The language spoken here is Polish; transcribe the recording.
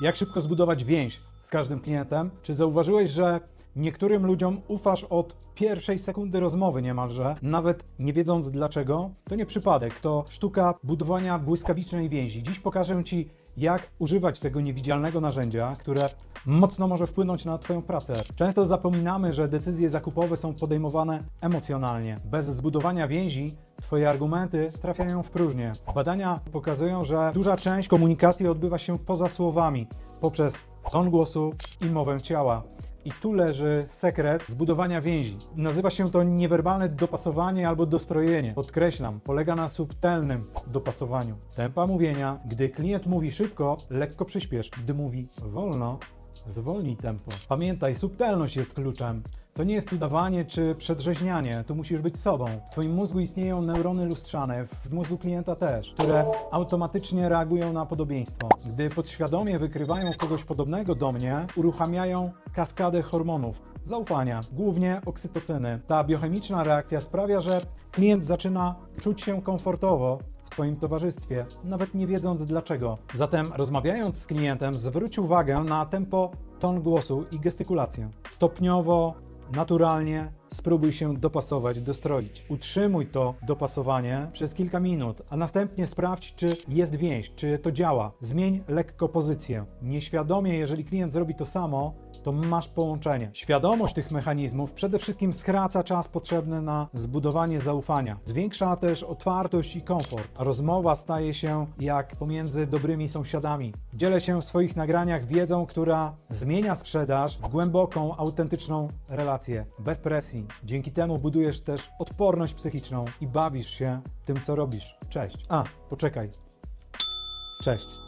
Jak szybko zbudować więź z każdym klientem? Czy zauważyłeś, że niektórym ludziom ufasz od pierwszej sekundy rozmowy niemalże, nawet nie wiedząc dlaczego? To nie przypadek, to sztuka budowania błyskawicznej więzi. Dziś pokażę Ci, jak używać tego niewidzialnego narzędzia, które mocno może wpłynąć na Twoją pracę. Często zapominamy, że decyzje zakupowe są podejmowane emocjonalnie. Bez zbudowania więzi Twoje argumenty trafiają w próżnię. Badania pokazują, że duża część komunikacji odbywa się poza słowami, poprzez ton głosu i mowę ciała. I tu leży sekret zbudowania więzi. Nazywa się to niewerbalne dopasowanie albo dostrojenie. Podkreślam, polega na subtelnym dopasowaniu. Tempa mówienia, gdy klient mówi szybko, lekko przyspiesz. Gdy mówi wolno, zwolnij tempo. Pamiętaj, subtelność jest kluczem. To nie jest udawanie czy przedrzeźnianie, tu musisz być sobą. W Twoim mózgu istnieją neurony lustrzane, w mózgu klienta też, które automatycznie reagują na podobieństwo. Gdy podświadomie wykrywają kogoś podobnego do mnie, uruchamiają kaskadę hormonów zaufania, głównie oksytocyny. Ta biochemiczna reakcja sprawia, że klient zaczyna czuć się komfortowo w Twoim towarzystwie, nawet nie wiedząc dlaczego. Zatem rozmawiając z klientem, zwróć uwagę na tempo, ton głosu i gestykulację. Stopniowo, naturalnie spróbuj się dopasować, dostroić. Utrzymuj to dopasowanie przez kilka minut, a następnie sprawdź, czy jest więź, czy to działa. Zmień lekko pozycję. Nieświadomie, jeżeli klient zrobi to samo, to masz połączenie. Świadomość tych mechanizmów przede wszystkim skraca czas potrzebny na zbudowanie zaufania. Zwiększa też otwartość i komfort, rozmowa staje się jak pomiędzy dobrymi sąsiadami. Dzielę się w swoich nagraniach wiedzą, która zmienia sprzedaż w głęboką, autentyczną relację, bez presji. Dzięki temu budujesz też odporność psychiczną i bawisz się tym, co robisz. Cześć. A, poczekaj. Cześć.